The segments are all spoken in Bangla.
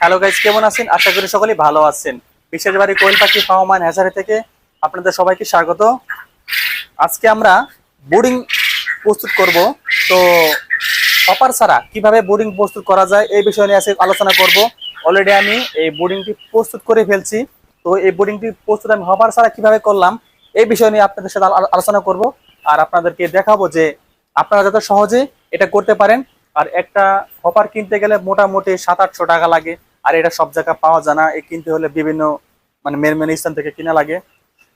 হ্যালো গাইজ কেমন আছেন? আশা করি সকলেই ভালো আছেন। বিশেষ বাড়ি কোয়েল পাখি ফাহমান হ্যাচারি থেকে আপনাদের সবাইকে স্বাগত। আজকে আমরা বোর্ডিং প্রস্তুত করব। তো হপার ছাড়া কীভাবে বোর্ডিং প্রস্তুত করা যায় এই বিষয় নিয়ে আজকে আলোচনা করব। অলরেডি আমি এই বোর্ডিংটি প্রস্তুত করে ফেলছি। তো এই বোর্ডিংটি প্রস্তুত আমি হপার ছাড়া কীভাবে করলাম, এই বিষয় নিয়ে আপনাদের সাথে আলোচনা করব। আর আপনাদেরকে দেখাবো যে আপনারা যাতে সহজে এটা করতে পারেন। আর একটা হপার কিনতে গেলে মোটামুটি সাত আটশো টাকা লাগে। আর এটা সব জায়গায় পাওয়া যায় না, এই কিনতে হলে বিভিন্ন মানে মেন মেন স্থান থেকে কিনা লাগে,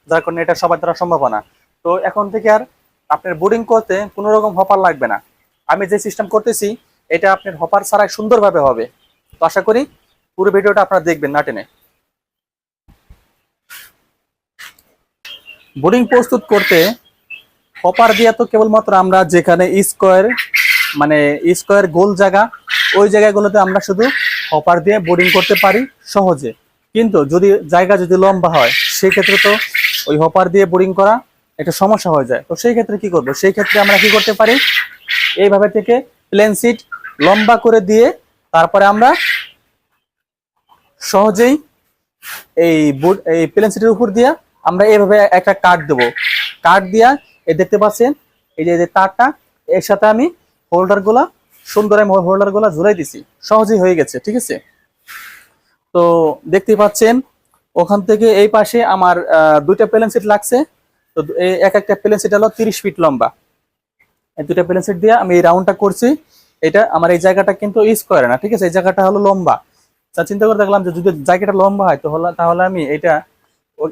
যার কারণে এটা সবার দ্বারা সম্ভব না। তো এখন থেকে আর আপনার বোর্ডিং করতে কোনো রকম হপার লাগবে না। আমি যে সিস্টেম করতেছি, এটা আপনার হপার ছাড়াই সুন্দরভাবে হবে। তো আশা করি পুরো ভিডিওটা আপনারা দেখবেন না টেনে। বোর্ডিং প্রস্তুত করতে হপার দিয়ে তো কেবলমাত্র আমরা যেখানে স্কোয়ার মানে স্কোয়ার গোল জায়গা, ওই জায়গাগুলোতে আমরা শুধু হপার দিয়ে বোর্ডিং করতে পারি সহজে। কিন্তু যদি জায়গা যদি লম্বা হয় সেই ক্ষেত্রে তো ওই হপার দিয়ে বোর্ডিং করা একটা সমস্যা হয়ে যায়। তো সেই ক্ষেত্রে কি করব? সেই ক্ষেত্রে আমরা কি করতে পারি? এইভাবে থেকে প্লেন সিট লম্বা করে দিয়ে তারপরে আমরা সহজেই এই বোর্ড এই প্লেন সিটের উপর দিয়ে আমরা এইভাবে একটা কাঠ দেবো। কাঠ দিয়া এই দেখতে পাচ্ছেন? এই যে তারটা, এর সাথে আমি হোল্ডারগুলা সুন্দর আমি হোল্ডারগুলা ঝুলাই দিছি। সহজেই হয়ে গেছে, ঠিক আছে? তো দেখতে পাচ্ছেন, ওখান থেকে এই পাশে আমার দুইটা প্লেন সিট লাগছে। তো এক একটা প্লেন সিট হলো তিরিশ ফিট লম্বা। এই দুইটা প্লেন সিট দিয়ে আমি এই রাউন্ডটা করছি। এটা আমার এই জায়গাটা কিন্তু স্কোয়ার না, ঠিক আছে? এই জায়গাটা হলো লম্বা। তা চিন্তা করে দেখলাম যে যদি জায়গাটা লম্বা হয়, তো হলো- তাহলে আমি এটা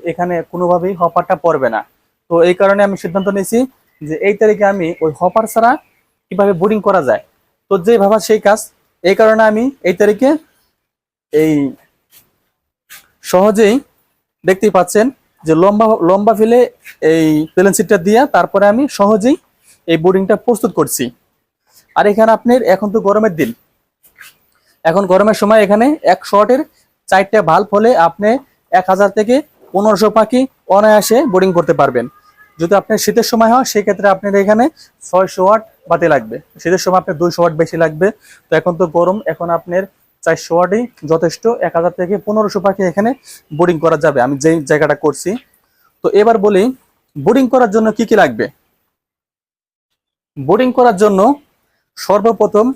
এখানে কোনোভাবেই হপারটা পড়বে না। তো এই কারণে আমি সিদ্ধান্ত নিয়েছি যে এই তারিখে আমি ওই হপার ছাড়া কীভাবে বোর্ডিং করা যায়। তো যে ভাবা সেই কাজ, এই কারণে আমি এই তারিখে এই সহজেই দেখতেই পাচ্ছেন যে লম্বা লম্বা ফেলে এই প্লেন সিটটা দিয়ে তারপরে আমি সহজেই এই বোর্ডিংটা প্রস্তুত করছি। আর এখানে আপনার এখন তো গরমের দিন। এখন গরমের সময় এখানে এক শর্টের চারটে ভালো ফলে আপনি এক হাজার থেকে পনেরোশো পাখি অনায়াসে বোর্ডিং করতে পারবেন। যদি আপনার শীতের সময় হয় সেই ক্ষেত্রে আপনার এখানে ছয়শো ওয়াট বাতি লাগবে। শীতের সময় আপনার দুইশো ওয়াট বেশি লাগবে। তো এখন তো গরম, এখন আপনার চারশো ওয়াটই যথেষ্ট। এক হাজার থেকে পনেরোশো পাখি এখানে বোর্ডিং করা যাবে। আমি যেই জায়গাটা করছি। তো এবার বলি বোর্ডিং করার জন্য কি কি লাগবে? বোর্ডিং করার জন্য সর্বপ্রথম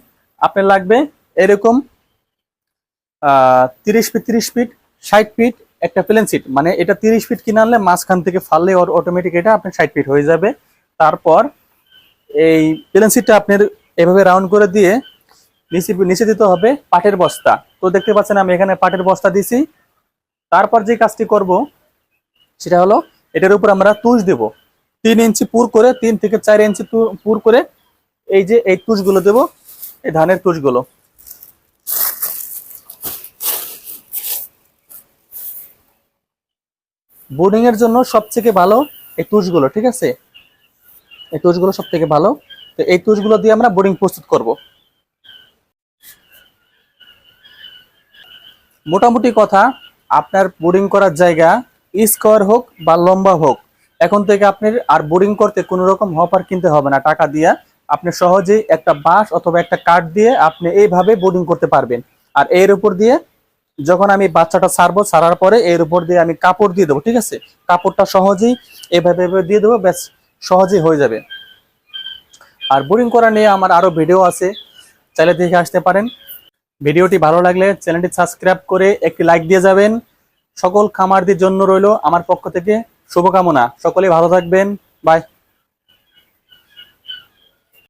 আপনার লাগবে এরকম তিরিশ ফিট তিরিশ ফিট, ষাট ফিট একটা প্লেন সিট মানে এটা তিরিশ ফিট কিনে আনলে মাঝখান থেকে ফাললে অটোমেটিক এটা আপনার ষাট ফিট হয়ে যাবে। তারপর এই প্লেন সিটটা আপনার এভাবে রাউন্ড করে দিয়ে নিচে নিচে দিতে হবে পাটের বস্তা। তো দেখতে পাচ্ছেন আমি এখানে পাটের বস্তা দিছি। তারপর যে কাজটি করব, সেটা হলো এটার উপর আমরা তুষ দেব। তিন ইঞ্চি পুর করে, তিন থেকে চার ইঞ্চি পুর করে এই যে এই তুষগুলো দেব, এই ধানের তুষগুলো। বোর্ডিং এর জন্য সবথেকে ভালো এই তুষগুলো, ঠিক আছে? এই তুষগুলো সব থেকে ভালো। তো এই তুষগুলো দিয়ে আমরা বোর্ডিং প্রস্তুত করব। মোটামুটি কথা, আপনার বোর্ডিং করার জায়গা স্কোয়ার হোক বা লম্বা হোক, এখন থেকে আপনার আর বোর্ডিং করতে কোনো রকম হপার কিনতে হবে না। টাকা দিয়ে আপনি সহজেই একটা বাঁশ অথবা একটা কাঠ দিয়ে আপনি এইভাবে বোর্ডিং করতে পারবেন। আর এর উপর দিয়ে যখন আমি বাচ্চাটা ছাড়বো, ছাড়ার পরে এর উপর দিয়ে আমি কাপড় দিয়ে দেবো, ঠিক আছে? কাপড়টা সহজেই এভাবে এভাবে দিয়ে দেবো, ব্যাস, সহজেই হয়ে যাবে। আর বোরিং করা নিয়ে আমার আরও ভিডিও আছে, চাইলে দেখে আসতে পারেন। ভিডিওটি ভালো লাগলে চ্যানেলটি সাবস্ক্রাইব করে একটি লাইক দিয়ে যাবেন। সকল খামারদের জন্য রইল আমার পক্ষ থেকে শুভকামনা। সকলে ভালো থাকবেন। বাই